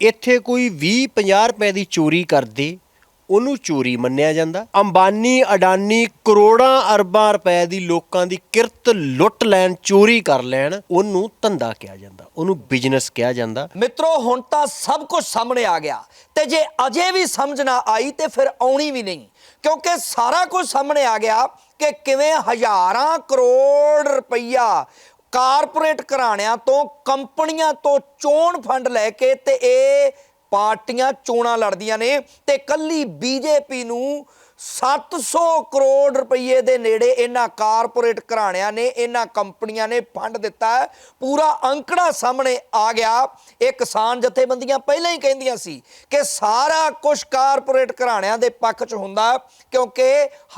ਇੱਥੇ ਕੋਈ 20 50 ਰੁਪਏ ਦੀ ਚੋਰੀ ਕਰਦੇ, ਉਹਨੂੰ ਚੋਰੀ ਮੰਨਿਆ ਜਾਂਦਾ। ਅੰਬਾਨੀ, ਅਡਾਨੀ ਕਰੋੜਾਂ ਅਰਬਾਂ ਰੁਪਏ ਦੀ ਲੋਕਾਂ ਦੀ ਕਿਰਤ ਲੁੱਟ ਲੈਣ, ਚੋਰੀ ਕਰ ਲੈਣ, ਉਹਨੂੰ ਧੰਦਾ ਕਿਹਾ ਜਾਂਦਾ। ਉਹਨੂੰ ਬਿਜ਼ਨਸ ਕਿਹਾ ਜਾਂਦਾ। ਮਿੱਤਰੋ, ਹੁਣ ਤਾਂ ਸਭ ਕੁਝ ਸਾਹਮਣੇ ਆ ਗਿਆ। ਤੇ ਜੇ ਅਜੇ ਵੀ ਸਮਝ ਨਾ ਆਈ, ਤੇ ਫਿਰ ਆਉਣੀ ਵੀ ਨਹੀਂ। ਕਿਉਂਕਿ ਸਾਰਾ ਕੁਝ ਸਾਹਮਣੇ ਆ ਗਿਆ ਕਿ ਕਿਵੇਂ ਹਜ਼ਾਰਾਂ ਕਰੋੜ ਰੁਪਈਆ ਕਾਰਪੋਰੇਟ ਘਰਾਣਿਆਂ ਤੋਂ ਕੰਪਨੀਆਂ ਤੋਂ ਚੋਣ ਫੰਡ ਲੈ ਕੇ ਤੇ ਇਹ ਪਾਰਟੀਆਂ ਚੋਣਾਂ ਲੜਦੀਆਂ ਨੇ ਤੇ ਕੱਲੀ ਬੀਜੇਪੀ ਨੂੰ 700 ਕਰੋੜ ਰੁਪਏ ਦੇ ਨੇੜੇ ਇਹਨਾਂ ਕਾਰਪੋਰੇਟ ਘਰਾਣਿਆਂ ਨੇ, ਇਹਨਾਂ ਕੰਪਨੀਆਂ ਨੇ ਫੰਡ ਦਿੱਤਾ। ਪੂਰਾ ਅੰਕੜਾ ਸਾਹਮਣੇ ਆ ਗਿਆ। ਇਹ ਕਿਸਾਨ ਜਥੇਬੰਦੀਆਂ ਪਹਿਲਾਂ ਹੀ ਕਹਿੰਦੀਆਂ ਸੀ ਕਿ ਸਾਰਾ ਕੁਝ ਕਾਰਪੋਰੇਟ ਘਰਾਣਿਆਂ ਦੇ ਪੱਖ 'ਚ ਹੁੰਦਾ ਕਿਉਂਕਿ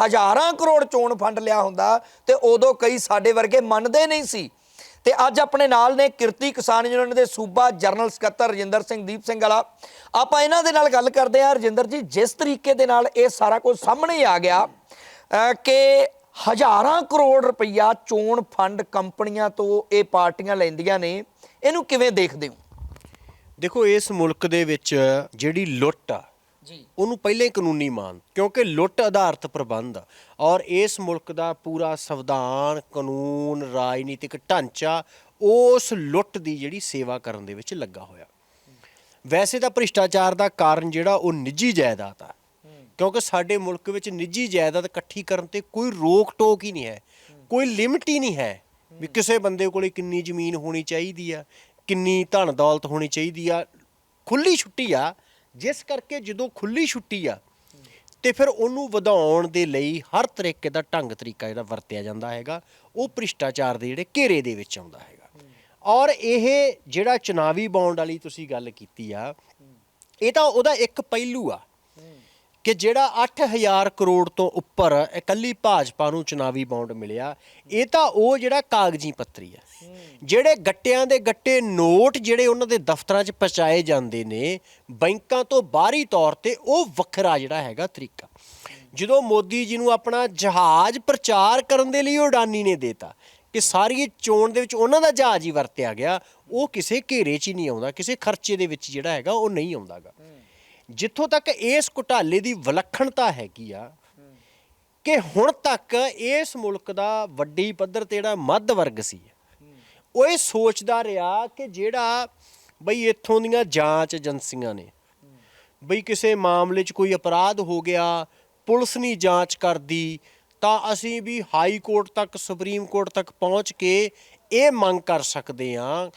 ਹਜ਼ਾਰਾਂ ਕਰੋੜ ਚੋਣ ਫੰਡ ਲਿਆ ਹੁੰਦਾ ਤੇ ਉਦੋਂ ਕਈ ਸਾਡੇ ਵਰਗੇ ਮੰਨਦੇ ਨਹੀਂ ਸੀ। ਤੇ ਅੱਜ ਆਪਣੇ ਨਾਲ ਨੇ ਕਿਰਤੀ ਕਿਸਾਨ ਯੂਨੀਅਨ ਦੇ ਸੂਬਾ ਜਨਰਲ ਸਕੱਤਰ ਰਜਿੰਦਰ ਸਿੰਘ, ਦੀਪ ਸਿੰਘ ਵਾਲਾ। ਆਪਾਂ ਇਹਨਾਂ ਦੇ ਨਾਲ ਗੱਲ ਕਰਦੇ ਹਾਂ। ਰਜਿੰਦਰ ਜੀ, ਜਿਸ ਤਰੀਕੇ ਦੇ ਨਾਲ ਇਹ ਸਾਰਾ ਕੁਝ ਸਾਹਮਣੇ ਆ ਗਿਆ ਕਿ ਹਜ਼ਾਰਾਂ ਕਰੋੜ ਰੁਪਈਆ ਚੋਣ ਫੰਡ ਕੰਪਨੀਆਂ ਤੋਂ ਇਹ ਪਾਰਟੀਆਂ ਲੈਂਦੀਆਂ ਨੇ। ਇਹਨੂੰ ਕਿਵੇਂ ਦੇਖਦੇ ਹੋ? ਦੇਖੋ, ਇਸ ਮੁਲਕ ਦੇ ਵਿੱਚ ਜਿਹੜੀ ਲੁੱਟ ਆ ਜੀ। ਉਹਨੂੰ ਪਹਿਲਾਂ ਹੀ ਕਾਨੂੰਨੀ ਮਾਨ, ਕਿਉਂਕਿ ਲੁੱਟ ਆਧਾਰਿਤ ਪ੍ਰਬੰਧ ਆ। ਔਰ ਇਸ ਮੁਲਕ ਦਾ ਪੂਰਾ ਸੰਵਿਧਾਨ, ਕਾਨੂੰਨ, ਰਾਜਨੀਤਿਕ ਢਾਂਚਾ, ਉਸ ਲੁੱਟ ਦੀ ਜਿਹੜੀ ਸੇਵਾ ਕਰਨ ਦੇ ਵਿੱਚ ਲੱਗਾ ਹੋਇਆ। ਵੈਸੇ ਤਾਂ ਭ੍ਰਿਸ਼ਟਾਚਾਰ ਦਾ ਕਾਰਨ ਜਿਹੜਾ, ਉਹ ਨਿੱਜੀ ਜਾਇਦਾਦ ਆ। ਕਿਉਂਕਿ ਸਾਡੇ ਮੁਲਕ ਵਿੱਚ ਨਿੱਜੀ ਜਾਇਦਾਦ ਇਕੱਠੀ ਕਰਨ ਤੇ ਕੋਈ ਰੋਕ ਟੋਕ ਹੀ ਨਹੀਂ ਹੈ। ਕੋਈ ਲਿਮਟ ਹੀ ਨਹੀਂ ਹੈ ਵੀ ਕਿਸੇ ਬੰਦੇ ਕੋਲੇ ਕਿੰਨੀ ਜ਼ਮੀਨ ਹੋਣੀ ਚਾਹੀਦੀ ਆ, ਕਿੰਨੀ ਧਨ ਦੌਲਤ ਹੋਣੀ ਚਾਹੀਦੀ ਆ। ਖੁੱਲੀ ਛੁੱਟੀ ਆ ਜਿਸ ਕਰਕੇ ਜਦੋਂ ਖੁੱਲੀ ਛੁੱਟੀ ਆ, ਤੇ ਫਿਰ ਉਹਨੂੰ ਵਧਾਉਣ ਦੇ ਲਈ ਹਰ ਤਰੀਕੇ ਦਾ ਢੰਗ ਤਰੀਕਾ ਜਿਹੜਾ ਵਰਤਿਆ ਜਾਂਦਾ ਹੈਗਾ, ਉਹ ਭ੍ਰਿਸ਼ਟਾਚਾਰ ਦੇ ਜਿਹੜੇ ਘੇਰੇ ਦੇ ਵਿੱਚ ਆਉਂਦਾ ਹੈਗਾ। ਔਰ ਇਹ ਜਿਹੜਾ ਚੁਣਾਵੀ ਬੌਂਡ ਵਾਲੀ ਤੁਸੀਂ ਗੱਲ ਕੀਤੀ ਆ, ਇਹ ਤਾਂ ਉਹਦਾ ਇੱਕ ਪਹਿਲੂ ਆ। ਕਿ ਜਿਹੜਾ 8000 ਕਰੋੜ ਤੋਂ ਉੱਪਰ ਇਕੱਲੀ ਭਾਜਪਾ ਨੂੰ ਚੁਣਾਵੀ ਬੌਂਡ ਮਿਲਿਆ, ਇਹ ਤਾਂ ਉਹ ਜਿਹੜਾ ਕਾਗਜ਼ੀ ਪੱਤਰੀ ਆ। ਜਿਹੜੇ ਗੱਟਿਆਂ ਦੇ ਗੱਟੇ ਨੋਟ ਜਿਹੜੇ ਉਹਨਾਂ ਦੇ ਦਫ਼ਤਰਾਂ 'ਚ ਪਹੁੰਚਾਏ ਜਾਂਦੇ ਨੇ, ਬੈਂਕਾਂ ਤੋਂ ਬਾਹਰੀ ਤੌਰ ਤੇ ਉਹ ਵੱਖਰਾ ਜਿਹੜਾ ਹੈਗਾ ਤਰੀਕਾ। ਜਦੋਂ ਮੋਦੀ ਜੀ ਨੂੰ ਆਪਣਾ ਜਹਾਜ਼ ਪ੍ਰਚਾਰ ਕਰਨ ਦੇ ਲਈ ਉਡਾਨੀ ਅਡਾਨੀ ਨੇ ਦੇਤਾ, ਕਿ ਸਾਰੀ ਚੋਣ ਦੇ ਵਿੱਚ ਉਹਨਾਂ ਦਾ ਜਹਾਜ਼ ਹੀ ਵਰਤਿਆ ਗਿਆ, ਉਹ ਕਿਸੇ ਘੇਰੇ 'ਚ ਹੀ ਨਹੀਂ ਆਉਂਦਾ, ਕਿਸੇ ਖਰਚੇ ਦੇ ਵਿੱਚ ਜਿਹੜਾ ਹੈਗਾ ਉਹ ਨਹੀਂ ਆਉਂਦਾਗਾ। ਜਿੱਥੋਂ ਤੱਕ ਇਸ ਘੁਟਾਲੇ ਦੀ ਵਿਲੱਖਣਤਾ ਹੈਗੀ ਆ, ਕਿ ਹੁਣ ਤੱਕ ਇਸ ਮੁਲਕ ਦਾ ਵੱਡੀ ਪੱਧਰ ਤੇ ਜਿਹੜਾ ਮੱਧ ਵਰਗ ਸੀ, ਉਹ ਇਹ ਸੋਚਦਾ ਰਿਹਾ ਕਿ ਜਿਹੜਾ ਬਈ ਇੱਥੋਂ ਦੀਆਂ ਜਾਂਚ ਏਜੰਸੀਆਂ ਨੇ, ਬਈ ਕਿਸੇ ਮਾਮਲੇ 'ਚ ਕੋਈ ਅਪਰਾਧ ਹੋ ਗਿਆ, ਪੁਲਿਸ ਨਹੀਂ ਜਾਂਚ ਕਰਦੀ, ਤਾਂ ਅਸੀਂ ਵੀ ਹਾਈ ਕੋਰਟ ਤੱਕ, ਸੁਪਰੀਮ ਕੋਰਟ ਤੱਕ ਪਹੁੰਚ ਕੇ ਇਹ ਮੰਗ ਕਰ ਸਕਦੇ ਹਾਂ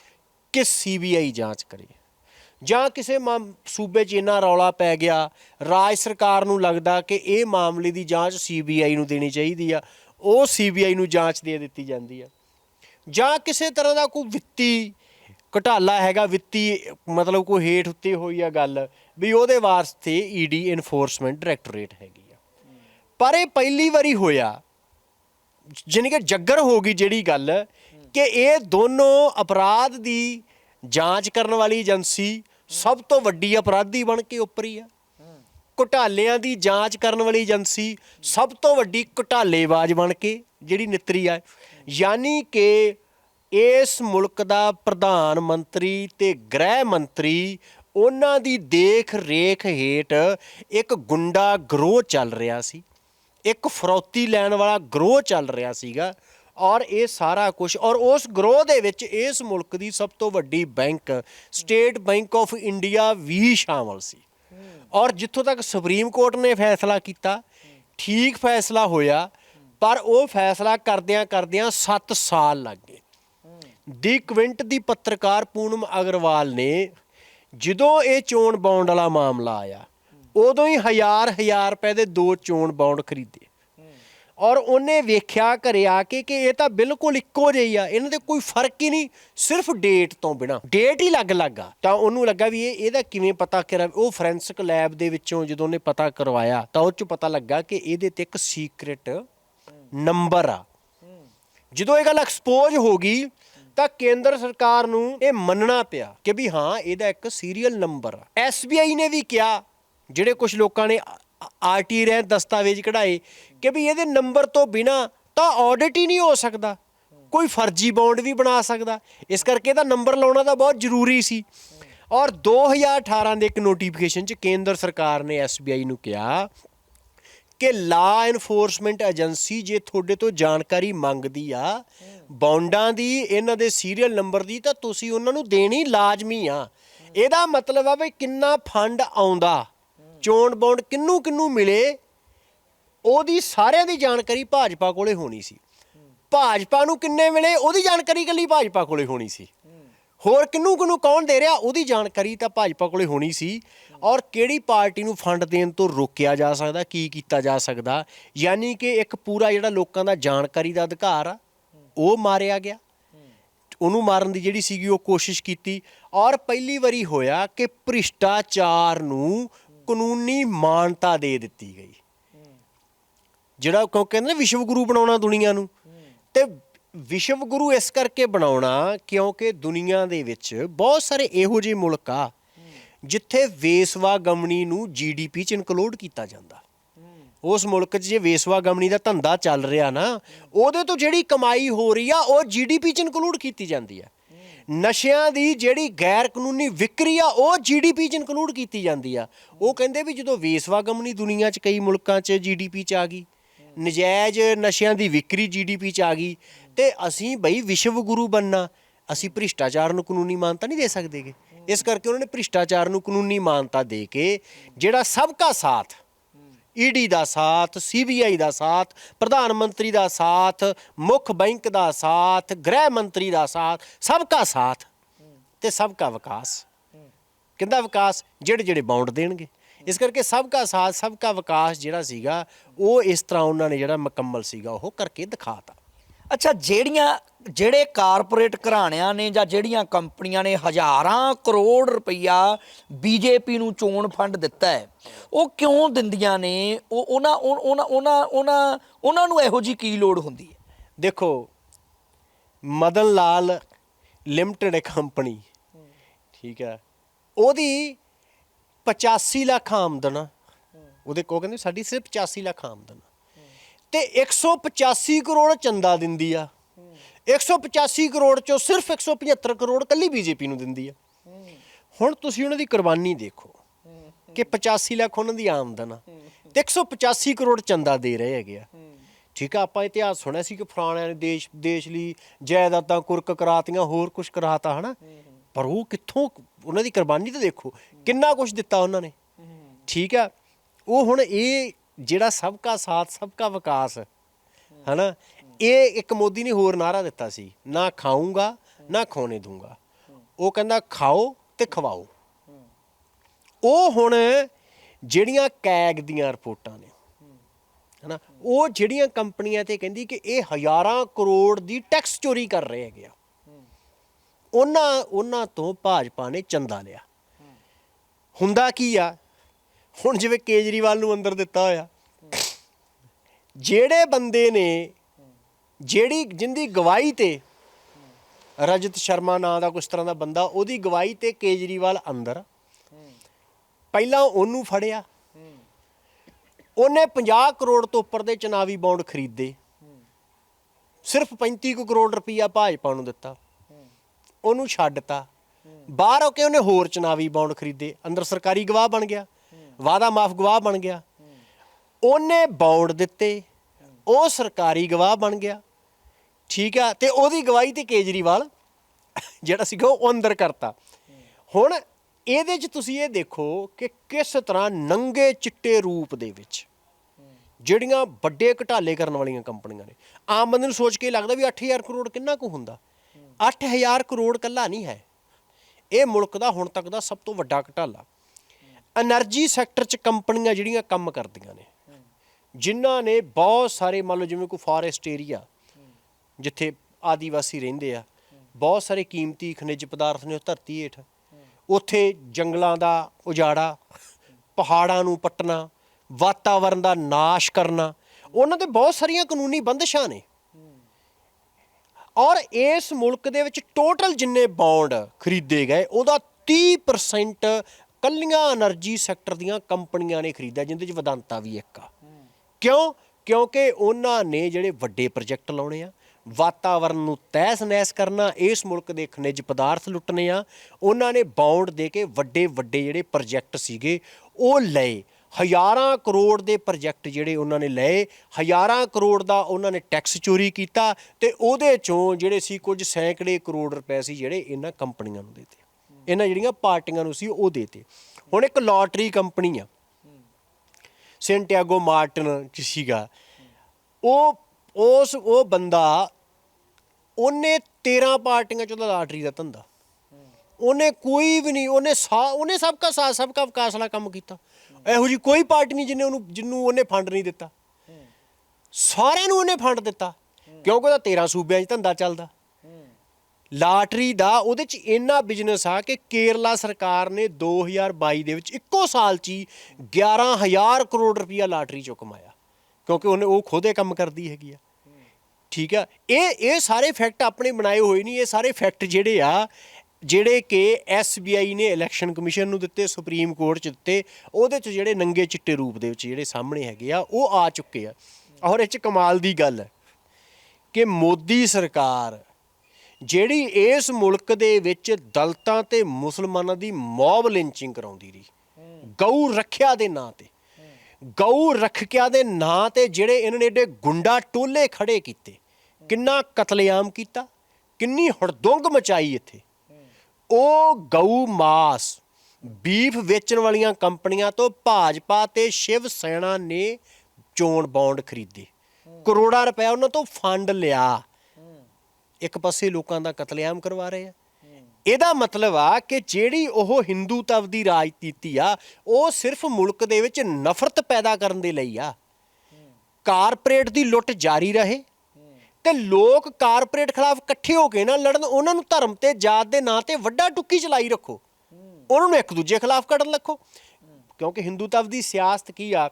ਕਿ ਸੀਬੀਆਈ ਜਾਂਚ ਕਰੇ। ਜਾਂ ਕਿਸੇ ਮਾਮ- ਸੂਬੇ 'ਚ ਇੰਨਾ ਰੌਲਾ ਪੈ ਗਿਆ, ਰਾਜ ਸਰਕਾਰ ਨੂੰ ਲੱਗਦਾ ਕਿ ਇਹ ਮਾਮਲੇ ਦੀ ਜਾਂਚ ਸੀਬੀਆਈ ਨੂੰ ਦੇਣੀ ਚਾਹੀਦੀ ਆ, ਉਹ ਸੀਬੀਆਈ ਨੂੰ ਜਾਂਚ ਦੇ ਦਿੱਤੀ ਜਾਂਦੀ ਆ। ਜਾਂ ਕਿਸੇ ਤਰ੍ਹਾਂ ਦਾ ਕੋਈ ਵਿੱਤੀ ਘਟਾਲਾ ਹੈਗਾ, ਵਿੱਤੀ ਮਤਲਬ ਕੋਈ ਹੇਠ ਉੱਤੇ ਹੋਈ ਆ ਗੱਲ, ਵੀ ਉਹਦੇ ਵਾਸਤੇ ਈਡੀ ਇਨਫੋਰਸਮੈਂਟ ਡਾਇਰੈਕਟੋਰੇਟ ਹੈਗੀ ਆ। ਪਰ ਇਹ ਪਹਿਲੀ ਵਾਰੀ ਹੋਇਆ, ਜਾਣੀ ਕਿ ਜੱਗਰ ਹੋ ਗਈ ਜਿਹੜੀ ਗੱਲ, ਕਿ ਇਹ ਦੋਨੋਂ ਅਪਰਾਧ ਦੀ ਜਾਂਚ ਕਰਨ ਵਾਲੀ ਏਜੰਸੀ ਸਭ ਤੋਂ ਵੱਡੀ ਅਪਰਾਧੀ ਬਣ ਕੇ ਉੱਪਰੀ ਆ। ਘੁਟਾਲਿਆਂ ਦੀ ਜਾਂਚ ਕਰਨ ਵਾਲੀ ਏਜੰਸੀ ਸਭ ਤੋਂ ਵੱਡੀ ਘੁਟਾਲੇਬਾਜ਼ ਬਣ ਕੇ ਜਿਹੜੀ ਨਿਤਰੀ ਆ। ਯਾਨੀ ਕਿ ਇਸ ਮੁਲਕ ਦਾ ਪ੍ਰਧਾਨ ਮੰਤਰੀ ਤੇ ਗ੍ਰਹਿ ਮੰਤਰੀ ਉਹਨਾਂ ਦੀ ਦੇਖ ਰੇਖ ਹੇਠ ਇੱਕ ਗੁੰਡਾ ਗਰੋਹ ਚੱਲ ਰਿਹਾ ਸੀ। ਇੱਕ ਫਰੌਤੀ ਲੈਣ ਵਾਲਾ ਗਰੋਹ ਚੱਲ ਰਿਹਾ ਸੀਗਾ। ਔਰ ਇਹ ਸਾਰਾ ਕੁਝ ਔਰ ਉਸ ਗਰੋਹ ਦੇ ਵਿੱਚ ਇਸ ਮੁਲਕ ਦੀ ਸਭ ਤੋਂ ਵੱਡੀ bank, State Bank of India ਵੀ ਸ਼ਾਮਲ ਸੀ। ਔਰ ਜਿੱਥੋਂ ਤੱਕ ਸੁਪਰੀਮ ਕੋਰਟ ਨੇ ਫੈਸਲਾ ਕੀਤਾ, ਠੀਕ ਫੈਸਲਾ ਹੋਇਆ, ਪਰ ਉਹ ਫੈਸਲਾ ਕਰਦਿਆਂ ਕਰਦਿਆਂ 7 ਸਾਲ ਲੱਗ ਗਏ। ਦੀ ਕੁਇੰਟ ਦੀ ਪੱਤਰਕਾਰ ਪੂਨਮ ਅਗਰਵਾਲ ਨੇ ਜਦੋਂ ਇਹ ਚੋਣ ਬੌਂਡ ਵਾਲਾ ਮਾਮਲਾ ਆਇਆ, ਉਦੋਂ ਹੀ ਹਜ਼ਾਰ ਹਜ਼ਾਰ ਰੁਪਏ ਦੇ ਦੋ ਚੋਣ ਬੌਂਡ ਖਰੀਦੇ। ਔਰ ਉਹਨੇ ਵੇਖਿਆ ਘਰੇ ਆ ਕੇ ਕਿ ਇਹ ਤਾਂ ਬਿਲਕੁਲ ਇੱਕੋ ਜਿਹੀ ਆ, ਇਹਨਾਂ ਦੇ ਕੋਈ ਫ਼ਰਕ ਹੀ ਨਹੀਂ, ਸਿਰਫ ਡੇਟ ਤੋਂ ਬਿਨਾ। ਡੇਟ ਹੀ ਲੱਗ ਲੱਗਾ ਤਾਂ ਉਹਨੂੰ ਲੱਗਾ ਵੀ ਇਹ, ਇਹਦਾ ਕਿਵੇਂ ਪਤਾ ਕਰਾਂ? ਉਹ ਫੋਰੈਂਸਿਕ ਲੈਬ ਦੇ ਵਿੱਚੋਂ ਜਦੋਂ ਉਹਨੇ ਪਤਾ ਕਰਵਾਇਆ, ਤਾਂ ਉਹ ਚ ਪਤਾ ਲੱਗਾ ਕਿ ਇਹਦੇ ਤੇ ਇੱਕ ਸੀਕ੍ਰੇਟ ਨੰਬਰ ਆ। ਜਦੋਂ ਇਹ ਗੱਲ ਐਕਸਪੋਜ਼ ਹੋ ਗਈ, ਤਾਂ ਕੇਂਦਰ ਸਰਕਾਰ ਨੂੰ ਇਹ ਮੰਨਣਾ ਪਿਆ ਕਿ ਵੀ ਹਾਂ, ਇਹਦਾ ਇੱਕ ਸੀਰੀਅਲ ਨੰਬਰ ਆ। ਐਸਬੀਆਈ ਨੇ ਵੀ ਕਿਹਾ, ਜਿਹੜੇ ਕੁਝ ਲੋਕਾਂ ਨੇ ਆਰਟੀ ਰਹਿ ਦਸਤਾਵੇਜ਼ ਕਢਾਏ ਕਿ ਵੀ ਇਹਦੇ ਨੰਬਰ ਤੋਂ ਬਿਨਾ ਤਾਂ ਆਡਿਟ ਹੀ ਨਹੀਂ ਹੋ ਸਕਦਾ। ਕੋਈ ਫਰਜ਼ੀ ਬੌਂਡ ਵੀ ਬਣਾ ਸਕਦਾ। ਇਸ ਕਰਕੇ ਇਹਦਾ ਨੰਬਰ ਲਾਉਣਾ ਤਾਂ ਬਹੁਤ ਜ਼ਰੂਰੀ ਸੀ। ਔਰ 2018 ਦੇ ਇੱਕ ਨੋਟੀਫਿਕੇਸ਼ਨ 'ਚ ਕੇਂਦਰ ਸਰਕਾਰ ਨੇ SBI ਨੂੰ ਕਿਹਾ ਕਿ ਲਾ ਐਨਫੋਰਸਮੈਂਟ ਏਜੰਸੀ ਜੇ ਤੁਹਾਡੇ ਤੋਂ ਜਾਣਕਾਰੀ ਮੰਗਦੀ ਆ ਬੌਂਡਾਂ ਦੀ, ਇਹਨਾਂ ਦੇ ਸੀਰੀਅਲ ਨੰਬਰ ਦੀ, ਤਾਂ ਤੁਸੀਂ ਉਹਨਾਂ ਨੂੰ ਦੇਣੀ ਲਾਜ਼ਮੀ ਆ। ਇਹਦਾ ਮਤਲਬ ਆ ਵੀ ਕਿੰਨਾ ਫੰਡ ਆਉਂਦਾ। ਚੋਣ ਬੌਂਡ ਕਿੰਨੂੰ ਕਿੰਨੂੰ ਮਿਲੇ, ਉਹਦੀ ਸਾਰਿਆਂ ਦੀ ਜਾਣਕਾਰੀ ਭਾਜਪਾ ਕੋਲੇ ਹੋਣੀ ਸੀ। ਭਾਜਪਾ ਨੂੰ ਕਿੰਨੇ ਮਿਲੇ, ਉਹਦੀ ਜਾਣਕਾਰੀ ਇਕੱਲੀ ਭਾਜਪਾ ਕੋਲੇ ਹੋਣੀ ਸੀ। ਹੋਰ ਕਿੰਨੂੰ ਕਿੰਨੂੰ ਕੌਣ ਦੇ ਰਿਹਾ, ਉਹਦੀ ਜਾਣਕਾਰੀ ਤਾਂ ਭਾਜਪਾ ਕੋਲੇ ਹੋਣੀ ਸੀ। ਔਰ ਕਿਹੜੀ ਪਾਰਟੀ ਨੂੰ ਫੰਡ ਦੇਣ ਤੋਂ ਰੋਕਿਆ ਜਾ ਸਕਦਾ, ਕੀ ਕੀਤਾ ਜਾ ਸਕਦਾ, ਯਾਨੀ ਕਿ ਇੱਕ ਪੂਰਾ ਜਿਹੜਾ ਲੋਕਾਂ ਦਾ ਜਾਣਕਾਰੀ ਦਾ ਅਧਿਕਾਰ ਆ, ਉਹ ਮਾਰਿਆ ਗਿਆ। ਉਹਨੂੰ ਮਾਰਨ ਦੀ ਜਿਹੜੀ ਸੀਗੀ ਉਹ ਕੋਸ਼ਿਸ਼ ਕੀਤੀ। ਔਰ ਪਹਿਲੀ ਵਾਰੀ ਹੋਇਆ ਕਿ ਭ੍ਰਿਸ਼ਟਾਚਾਰ ਨੂੰ ਕਾਨੂੰਨੀ ਮਾਨਤਾ ਦੇ ਦਿੱਤੀ ਗਈ। ਜਿਹੜਾ ਕਿਉਂ ਕਹਿੰਦੇ ਨੇ ਵਿਸ਼ਵ ਗੁਰੂ ਬਣਾਉਣਾ ਦੁਨੀਆ ਨੂੰ। ਤੇ ਵਿਸ਼ਵ ਗੁਰੂ ਇਸ ਕਰਕੇ ਬਣਾਉਣਾ ਕਿਉਂਕਿ ਦੁਨੀਆ ਦੇ ਵਿੱਚ ਬਹੁਤ ਸਾਰੇ ਇਹੋ ਜਿਹੇ ਮੁਲਕ ਆ, ਜਿੱਥੇ ਵੇਸਵਾ ਗਮਣੀ ਨੂੰ ਜੀਡੀਪੀ ਚ ਇਨਕਲੂਡ ਕੀਤਾ ਜਾਂਦਾ। ਉਸ ਮੁਲਕ 'ਚ ਜੇ ਵੇਸਵਾ ਗਮਣੀ ਦਾ ਧੰਦਾ ਚੱਲ ਰਿਹਾ ਨਾ, ਉਹਦੇ ਤੋਂ ਜਿਹੜੀ ਕਮਾਈ ਹੋ ਰਹੀ ਆ, ਉਹ ਜੀਡੀਪੀ ਚ ਇਨਕਲੂਡ ਕੀਤੀ ਜਾਂਦੀ ਆ। ਨਸ਼ਿਆਂ ਦੀ ਜਿਹੜੀ ਗੈਰ ਕਾਨੂੰਨੀ ਵਿਕਰੀ ਆ, ਉਹ ਜੀਡੀਪੀ ਚ ਇਨਕਲੂਡ ਕੀਤੀ ਜਾਂਦੀ ਆ। ਉਹ ਕਹਿੰਦੇ ਵੀ ਜਦੋਂ ਵੇਸਵਾ ਗਮਣੀ ਦੁਨੀਆ 'ਚ ਕਈ ਮੁਲਕਾਂ 'ਚ ਜੀਡੀਪੀ 'ਚ ਆ ਗਈ, ਨਜਾਇਜ਼ ਨਸ਼ਿਆਂ ਦੀ ਵਿਕਰੀ ਜੀਡੀਪੀ 'ਚ ਆ ਗਈ, ਤੇ ਅਸੀਂ ਬਈ ਵਿਸ਼ਵ ਗੁਰੂ ਬੰਨਾ ਅਸੀਂ ਭ੍ਰਿਸ਼ਟਾਚਾਰ ਨੂੰ ਕਾਨੂੰਨੀ ਮਾਨਤਾ ਨਹੀਂ ਦੇ ਸਕਦੇਗੇ ਇਸ ਕਰਕੇ ਉਹਨਾਂ ਨੇ ਭ੍ਰਿਸ਼ਟਾਚਾਰ ਨੂੰ ਕਾਨੂੰਨੀ ਮਾਨਤਾ ਦੇ ਕੇ ਜਿਹੜਾ ਸਭ ਸਬਕਾ ਸਾਥ ਈਡੀ ਦਾ ਸਾਥ ਸੀਬੀਆਈ ਦਾ ਸਾਥ, ਪ੍ਰਧਾਨ ਮੰਤਰੀ ਦਾ ਸਾਥ, ਮੁੱਖ ਬੈਂਕ ਦਾ ਸਾਥ, ਗ੍ਰਹਿ ਮੰਤਰੀ ਦਾ ਸਾਥ ਸਭ ਸਬਕਾ ਸਾਥ ਤੇ ਸਬਕਾ ਵਿਕਾਸ। ਕਿੰਦਾ ਵਿਕਾਸ? ਜਿਹੜੇ ਜਿਹੜੇ ਬਾਉਂਡ ਦੇਣਗੇ। ਇਸ ਕਰਕੇ ਸਭ ਸਬਕਾ ਸਾਥ ਸਭ ਸਬਕਾ ਵਿਕਾਸ ਜਿਹੜਾ ਸੀਗਾ, ਉਹ ਇਸ ਤਰ੍ਹਾਂ ਉਹਨਾਂ ਨੇ ਜਿਹੜਾ ਮੁਕੰਮਲ ਸੀਗਾ, ਉਹ ਕਰਕੇ ਦਿਖਾਤਾ। ਅੱਛਾ, ਜਿਹੜੀਆਂ, ਜਿਹੜੇ ਕਾਰਪੋਰੇਟ ਘਰਾਣਿਆਂ ਨੇ ਜਾਂ ਜਿਹੜੀਆਂ ਕੰਪਨੀਆਂ ਨੇ ਹਜ਼ਾਰਾਂ ਕਰੋੜ ਰੁਪਈਆ ਬੀਜੇਪੀ ਨੂੰ ਚੋਣ ਫੰਡ ਦਿੱਤਾ ਹੈ, ਉਹ ਕਿਉਂ ਦਿੰਦੀਆਂ ਨੇ? ਉਹ, ਉਹਨਾਂ ਉਹਨਾਂ ਉਹਨਾਂ ਉਹਨਾਂ ਉਹਨਾਂ ਨੂੰ ਇਹੋ ਜੀ ਕੀ ਲੋੜ ਹੁੰਦੀ ਹੈ? ਦੇਖੋ, ਮਦਨ ਲਾਲ ਲਿਮਟਿਡ ਕੰਪਨੀ, ਠੀਕ ਹੈ, ਉਹਦੀ 85 ਲੱਖ ਆਮਦਨ ਆ। ਉਹਦੇ ਕੋ ਕਹਿੰਦੇ, ਸਾਡੀ ਸਿਰਫ 85 ਲੱਖ ਆਮਦਨ ਤੇ 185 ਕਰੋੜ ਚੰਦਾ ਦਿੰਦੀ ਆ। 185 ਕਰੋੜ ਚੋਂ ਸਿਰਫ 175 ਕਰੋੜ ਕੱਲੀ ਬੀਜੇਪੀ ਨੂੰ ਦਿੰਦੀ ਆ। ਹੁਣ ਤੁਸੀਂ ਉਹਨਾਂ ਦੀ ਕੁਰਬਾਨੀ ਦੇਖੋ ਕਿ 85 ਲੱਖ ਉਹਨਾਂ ਦੀ ਆਮਦਨ ਆ ਤੇ 185 ਕਰੋੜ ਚੰਦਾ ਦੇ ਰਹੇ ਹੈਗੇ ਆ। ਠੀਕ ਆ, ਆਪਾਂ ਇਤਿਹਾਸ ਸੁਣਿਆ ਸੀ ਕਿ ਫਲਾਣਿਆਂ ਨੇ ਦੇਸ਼ ਦੇਸ਼ ਲਈ ਜਾਇਦਾਦਾਂ ਕੁਰਕ ਕਰਾਤੀਆਂ, ਹੋਰ ਕੁਝ ਕਰਾਤਾ, ਹਨਾ? ਪਰ ਉਹ ਕਿੱਥੋਂ ਉਹਨਾਂ ਦੀ ਕੁਰਬਾਨੀ ਤਾਂ ਦੇਖੋ, ਕਿੰਨਾ ਕੁਝ ਦਿੱਤਾ ਉਹਨਾਂ ਨੇ। ਠੀਕ ਆ, ਉਹ ਹੁਣ ਇਹ ਜਿਹੜਾ ਸਭ ਸਬਕਾ ਸਾਥ ਸਭ ਸਬਕਾ ਵਿਕਾਸ, ਹਨਾ? ਇਹ ਇੱਕ ਮੋਦੀ ਨੇ ਹੋਰ ਨਾਰਾ ਦਿੱਤਾ ਸੀ, ਨਾ ਖਾਊਂਗਾ, ਨਾ ਖੋਣੇ ਦੂੰਗਾ। ਉਹ ਕਹਿੰਦਾ ਖਾਓ ਤੇ ਖਵਾਓ। ਉਹ ਹੁਣ ਜਿਹੜੀਆਂ ਕੈਗ ਦੀਆਂ ਰਿਪੋਰਟਾਂ ਨੇ, ਹਨਾ? ਉਹ ਜਿਹੜੀਆਂ ਕੰਪਨੀਆਂ ਤੇ ਕਹਿੰਦੀ ਕਿ ਇਹ ਹਜ਼ਾਰਾਂ ਕਰੋੜ ਦੀ ਟੈਕਸ ਚੋਰੀ ਕਰ ਰਹੇ ਹੈਗੇ ਆ। ਉਹਨਾਂ ਉਹਨਾਂ ਤੋਂ ਭਾਜਪਾ ਨੇ ਚੰਦਾ ਲਿਆ। ਹੁੰਦਾ ਕੀ ਆ? ਹੁਣ ਜਿਵੇਂ ਕੇਜਰੀਵਾਲ ਨੂੰ ਅੰਦਰ ਦਿੱਤਾ ਹੋਇਆ। ਜਿਹੜੇ ਬੰਦੇ ਨੇ, ਜਿਹੜੀ, ਜਿੰਦੀ ਗਵਾਹੀ ਤੇ ਰਜਤ ਸ਼ਰਮਾ ਨਾਂ ਦਾ ਕੁਛ ਤਰ੍ਹਾਂ ਦਾ ਬੰਦਾ, ਉਹਦੀ ਗਵਾਹੀ ਤੇ ਕੇਜਰੀਵਾਲ ਅੰਦਰ। ਪਹਿਲਾਂ ਉਹਨੂੰ ਫੜਿਆ। ਉਹਨੇ 50 ਕਰੋੜ ਤੋਂ ਉੱਪਰ ਦੇ ਚੁਣਾਵੀ ਬੌਂਡ ਖਰੀਦੇ। ਸਿਰਫ 35 ਕੁ ਕਰੋੜ ਰੁਪਈਆ ਭਾਜਪਾ ਨੂੰ ਦਿੱਤਾ। ਉਹਨੂੰ ਛੱਡਤਾ। ਬਾਹਰ ਹੋ ਕੇ ਉਹਨੇ ਹੋਰ ਚੁਣਾਵੀ ਬੌਂਡ ਖਰੀਦੇ। ਅੰਦਰ ਸਰਕਾਰੀ ਗਵਾਹ ਬਣ ਗਿਆ। ਵਾਦਾ ਮਾਫ ਗਵਾਹ ਬਣ ਗਿਆ। ਉਹਨੇ ਬੌਂਡ ਦਿੱਤੇ। ਉਹ ਸਰਕਾਰੀ ਗਵਾਹ ਬਣ ਗਿਆ। ਠੀਕ ਆ, ਤੇ ਉਹਦੀ ਗਵਾਹੀ ਤੇ ਕੇਜਰੀਵਾਲ ਜਿਹੜਾ ਸੀਗਾ ਉਹ ਅੰਦਰ ਕਰਤਾ। ਹੁਣ ਇਹਦੇ 'ਚ ਤੁਸੀਂ ਇਹ ਦੇਖੋ ਕਿ ਕਿਸ ਤਰ੍ਹਾਂ ਨੰਗੇ ਚਿੱਟੇ ਰੂਪ ਦੇ ਵਿੱਚ ਜਿਹੜੀਆਂ ਵੱਡੇ ਘਟਾਲੇ ਕਰਨ ਵਾਲੀਆਂ ਕੰਪਨੀਆਂ ਨੇ। ਆਮ ਬੰਦੇ ਨੂੰ ਸੋਚ ਕੇ ਲੱਗਦਾ ਵੀ 8000 ਕਰੋੜ ਕਿੰਨਾ ਕੁ ਹੁੰਦਾ। 8000 ਕਰੋੜ ਕੱਲਾ ਨਹੀਂ ਹੈ। ਇਹ ਮੁਲਕ ਦਾ ਹੁਣ ਤੱਕ ਦਾ ਸਭ ਤੋਂ ਵੱਡਾ ਘਟਾਲਾ। ਐਨਰਜੀ ਸੈਕਟਰ 'ਚ ਕੰਪਨੀਆਂ ਜਿਹੜੀਆਂ ਕੰਮ ਕਰਦੀਆਂ ਨੇ। ਜਿਨ੍ਹਾਂ ਨੇ ਬਹੁਤ ਸਾਰੇ, ਮੰਨ ਲਓ ਜਿਵੇਂ ਕੋਈ ਫੋਰੈਸਟ ਏਰੀਆ ਜਿੱਥੇ ਆਦੀਵਾਸੀ ਰਹਿੰਦੇ ਆ, ਬਹੁਤ ਸਾਰੇ ਕੀਮਤੀ ਖਣਿਜ ਪਦਾਰਥ ਨੇ ਉਹ ਧਰਤੀ ਹੇਠ। ਉੱਥੇ ਜੰਗਲਾਂ ਦਾ ਉਜਾੜਾ, ਪਹਾੜਾਂ ਨੂੰ ਪੱਟਣਾ, ਵਾਤਾਵਰਨ ਦਾ ਨਾਸ਼ ਕਰਨਾ, ਉਹਨਾਂ ਤੇ ਬਹੁਤ ਸਾਰੀਆਂ ਕਾਨੂੰਨੀ ਬੰਦਸ਼ਾਂ ਨੇ। ਔਰ ਇਸ ਮੁਲਕ ਦੇ ਵਿੱਚ ਟੋਟਲ ਜਿੰਨੇ ਬੌਂਡ ਖਰੀਦੇ ਗਏ, ਉਹਦਾ 30% ਕੱਲੀਆਂ એનર્ਜੀ ਸੈਕਟਰ ਦੀਆਂ ਕੰਪਨੀਆਂ ਨੇ ਖਰੀਦਿਆ, ਜਿੰਦੇ ਚ ਵਿਦਾਂਤਾ ਵੀ ਇੱਕ ਆ। ਕਿਉਂ? ਕਿਉਂਕਿ ਉਹਨਾਂ ਨੇ ਜਿਹੜੇ ਵੱਡੇ ਪ੍ਰੋਜੈਕਟ ਲਾਉਣੇ ਆ, ਵਾਤਾਵਰਨ ਨੂੰ ਤੈਸ ਨੈਸ ਕਰਨਾ, ਇਸ ਮੁਲਕ ਦੇ ਖਣਿਜ ਪਦਾਰਥ ਲੁੱਟਨੇ ਆ, ਉਹਨਾਂ ਨੇ ਬੌਂਡ ਦੇ ਕੇ ਵੱਡੇ ਵੱਡੇ ਜਿਹੜੇ ਪ੍ਰੋਜੈਕਟ ਸੀਗੇ, ਉਹ ਲਏ। ਹਜ਼ਾਰਾਂ ਕਰੋੜ ਦੇ ਪ੍ਰੋਜੈਕਟ ਜਿਹੜੇ ਉਹਨਾਂ ਨੇ ਲਏ, ਹਜ਼ਾਰਾਂ ਕਰੋੜ ਦਾ ਉਹਨਾਂ ਨੇ ਟੈਕਸ ਚੋਰੀ ਕੀਤਾ ਤੇ ਉਹਦੇ ਚੋਂ ਜਿਹੜੇ ਸੀ ਕੁਝ ਸੈਂਕੜੇ ਕਰੋੜ ਰੁਪਏ ਸੀ ਜਿਹੜੇ ਇਹਨਾਂ ਕੰਪਨੀਆਂ ਨੂੰ ਦਿੱਤੇ। ਇਹਨਾਂ ਜਿਹੜੀਆਂ ਪਾਰਟੀਆਂ ਨੂੰ ਸੀ ਉਹ ਦੇਤੇ। ਹੁਣ ਇੱਕ ਲਾਟਰੀ ਕੰਪਨੀ ਆ। ਸੈਂਟੀਆਗੋ ਮਾਰਟਨ ਚ ਸੀਗਾ। ਉਹ, ਉਸ, ਉਹ ਬੰਦਾ ਉਹਨੇ 13 ਪਾਰਟੀਆਂ ਚੋਂ ਦਾ ਲਾਟਰੀ ਦਾ ਧੰਦਾ। ਉਹਨੇ ਕੋਈ ਵੀ ਨਹੀਂ, ਉਹਨੇ ਸਾ, ਉਹਨੇ ਸਭ ਕਾ ਸਾਥ ਸਭ ਕਾ ਵਿਕਾਸ ਵਾਲਾ ਕੰਮ ਕੀਤਾ। ਇਹੋ ਜੀ ਕੋਈ ਪਾਰਟੀ ਨਹੀਂ ਜਿਹਨੇ ਉਹਨੂੰ ਜਿੰਨੂੰ ਉਹਨੇ ਫੰਡ ਨਹੀਂ ਦਿੱਤਾ। ਸਾਰਿਆਂ ਨੂੰ ਉਹਨੇ ਫੰਡ ਦਿੱਤਾ। ਕਿਉਂਕਿ ਉਹਦਾ 13 ਸੂਬਿਆਂ 'ਚ ਧੰਦਾ ਚੱਲਦਾ। ਲਾਟਰੀ ਦਾ ਉਹਦੇ 'ਚ ਇੰਨਾ ਬਿਜ਼ਨਸ ਆ ਕਿ ਕੇਰਲਾ ਸਰਕਾਰ ਨੇ 2022 ਦੇ ਵਿੱਚ ਇੱਕੋ ਸਾਲ 'ਚ ਹੀ 11000 ਕਰੋੜ ਰੁਪਇਆ ਲਾਟਰੀ 'ਚੋਂ ਕਮਾਇਆ। ਕਿਉਂਕਿ ਉਹਨੇ, ਉਹ ਖੁਦ ਇਹ ਕੰਮ ਕਰਦੀ ਹੈਗੀ ਆ। ਠੀਕ ਆ? ਇਹ ਇਹ ਸਾਰੇ ਫੈਕਟ ਆਪਣੇ ਬਣਾਏ ਹੋਏ ਨਹੀਂ, ਇਹ ਸਾਰੇ ਫੈਕਟ ਜਿਹੜੇ ਆ, ਜਿਹੜੇ ਕਿ SBI ਨੇ ਇਲੈਕਸ਼ਨ ਕਮਿਸ਼ਨ ਨੂੰ ਦਿੱਤੇ ਸੁਪਰੀਮ ਕੋਰਟ ਚ ਦਿੱਤੇ, ਉਹਦੇ ਚ ਜਿਹੜੇ ਨੰਗੇ ਚਿੱਟੇ ਰੂਪ ਦੇ ਵਿੱਚ ਜਿਹੜੇ ਸਾਹਮਣੇ ਹੈਗੇ ਆ, ਉਹ ਆ ਚੁੱਕੇ ਆ। ਔਰ ਇਹ ਚ ਕਮਾਲ ਦੀ ਗੱਲ ਹੈ ਕਿ ਮੋਦੀ ਸਰਕਾਰ ਜਿਹੜੀ ਇਸ ਮੁਲਕ ਦੇ ਵਿੱਚ ਦਲਤਾਂ ਤੇ ਮੁਸਲਮਾਨਾਂ ਦੀ ਮੌਬ ਲਿੰਚਿੰਗ ਕਰਾਉਂਦੀ ਰਹੀ। ਗਊ ਰੱਖਿਆ ਦੇ ਨਾਂ ਤੇ। ਗਊ ਰੱਖਿਆ ਦੇ ਨਾਂ ਤੇ ਜਿਹੜੇ ਇਹਨਾਂ ਨੇ ਏਡੇ ਗੁੰਡਾ ਟੋਲੇ ਖੜੇ ਕੀਤੇ। ਕਿੰਨਾ ਕਤਲੇਆਮ ਕੀਤਾ, ਕਿੰਨੀ ਹੜਦੁੰਗ ਮਚਾਈ ਇੱਥੇ। ਉਹ ਗਊ ਮਾਸ ਬੀਫ ਵੇਚਣ ਵਾਲੀਆਂ ਕੰਪਨੀਆਂ ਤੋਂ ਭਾਜਪਾ ਤੇ ਸ਼ਿਵ ਸੈਨਾ ਨੇ ਚੋਣ ਬੌਂਡ ਖਰੀਦੇ। ਕਰੋੜਾਂ ਰੁਪਏ ਉਹਨਾਂ ਤੋਂ ਫੰਡ ਲਿਆ। ਇੱਕ ਪਾਸੇ ਲੋਕਾਂ ਦਾ ਕਤਲੇਆਮ ਕਰਵਾ ਰਹੇ ਆ। ਇਹਦਾ ਮਤਲਬ ਆ ਕਿ ਜਿਹੜੀ ਉਹ ਹਿੰਦੂਤਵ ਦੀ ਰਾਜਨੀਤੀ ਆ ਉਹ ਸਿਰਫ ਮੁਲਕ ਦੇ ਵਿੱਚ ਨਫ਼ਰਤ ਪੈਦਾ ਕਰਨ ਦੇ ਲਈ ਆ। ਕਾਰਪੋਰੇਟ ਦੀ ਲੁੱਟ ਜਾਰੀ ਰਹੇ ਤੇ ਲੋਕ ਕਾਰਪੋਰੇਟ ਖਿਲਾਫ ਇਕੱਠੇ ਹੋ ਕੇ ਨਾ ਲੜਨ ਉਹਨਾਂ ਨੂੰ ਧਰਮ ਤੇ ਜਾਤ ਦੇ ਨਾਂ ਤੇ ਵੱਡਾ ਟੁੱਕੀ ਚਲਾਈ ਰੱਖੋ। ਉਹਨਾਂ ਨੂੰ ਇੱਕ ਦੂਜੇ ਖਿਲਾਫ ਕੱਢਣ ਲੱਖੋ। ਕਿਉਂਕਿ ਹਿੰਦੂਤਵ ਦੀ ਸਿਆਸਤ ਕੀ ਆ?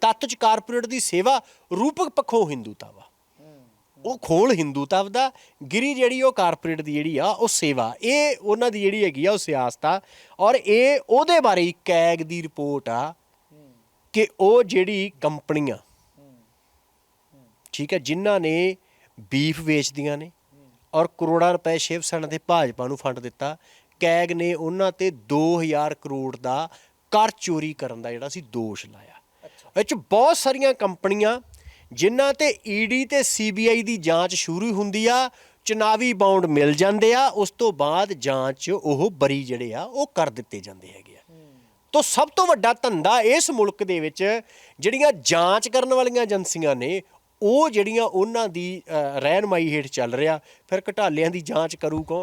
ਤੱਤ ਚ ਕਾਰਪੋਰੇਟ ਦੀ ਸੇਵਾ ਰੂਪਕ ਪੱਖੋਂ ਹਿੰਦੂਤਵ ਆ। ਉਹ ਖੋਲ ਹਿੰਦੂਤਵ ਦਾ ਗਿਰੀ ਜਿਹੜੀ ਉਹ ਕਾਰਪੋਰੇਟ ਦੀ ਜਿਹੜੀ ਆ ਉਹ ਸੇਵਾ। ਇਹ ਉਹਨਾਂ ਦੀ ਜਿਹੜੀ ਹੈਗੀ ਆ ਉਹ ਸਿਆਸਤ ਆ। ਔਰ ਇਹ ਉਹਦੇ ਬਾਰੇ ਕੈਗ ਦੀ ਰਿਪੋਰਟ ਆ ਕਿ ਉਹ ਜਿਹੜੀ ਕੰਪਨੀਆਂ ਠੀਕ ਹੈ ਜਿਨ੍ਹਾਂ ਨੇ ਬੀਫ ਵੇਚਦੀਆਂ ਨੇ ਔਰ ਕਰੋੜਾਂ ਰੁਪਏ ਸ਼ਿਵ ਸੈਨਾ ਤੇ ਭਾਜਪਾ ਨੂੰ ਫੰਡ ਦਿੱਤਾ। ਕੈਗ ਨੇ ਉਹਨਾਂ ਤੇ 2000 ਕਰੋੜ ਦਾ ਕਰ ਚੋਰੀ ਕਰਨ ਦਾ ਜਿਹੜਾ ਸੀ ਦੋਸ਼ ਲਾਇਆ। ਇਹ 'ਚ ਬਹੁਤ ਸਾਰੀਆਂ ਕੰਪਨੀਆਂ ਜਿਨ੍ਹਾਂ ਤੇ ਈਡੀ ਤੇ ਸੀਬੀਆਈ ਦੀ ਜਾਂਚ ਸ਼ੁਰੂ ਹੁੰਦੀ ਆ ਚੁਣਾਵੀ ਬਾਉਂਡ ਮਿਲ ਜਾਂਦੇ ਆ ਉਸ ਤੋਂ ਬਾਅਦ ਜਾਂਚ ਉਹ ਬਰੀ ਜਿਹੜੇ ਆ ਉਹ ਕਰ ਦਿੱਤੇ ਜਾਂਦੇ ਹੈਗੇ ਆ। ਤੋਂ ਸਭ ਤੋਂ ਵੱਡਾ ਧੰਦਾ ਇਸ ਮੁਲਕ ਦੇ ਵਿੱਚ ਜਿਹੜੀਆਂ ਜਾਂਚ ਕਰਨ ਵਾਲੀਆਂ ਏਜੰਸੀਆਂ ਨੇ ਉਹ ਜਿਹੜੀਆਂ ਉਹਨਾਂ ਦੀ ਅ, ਰਹਿਨਮਾਈ ਹੇਠ ਚੱਲ ਰਿਹਾ ਫਿਰ ਘਟਾਲਿਆਂ ਦੀ ਜਾਂਚ ਕਰੂ ਕੌਣ?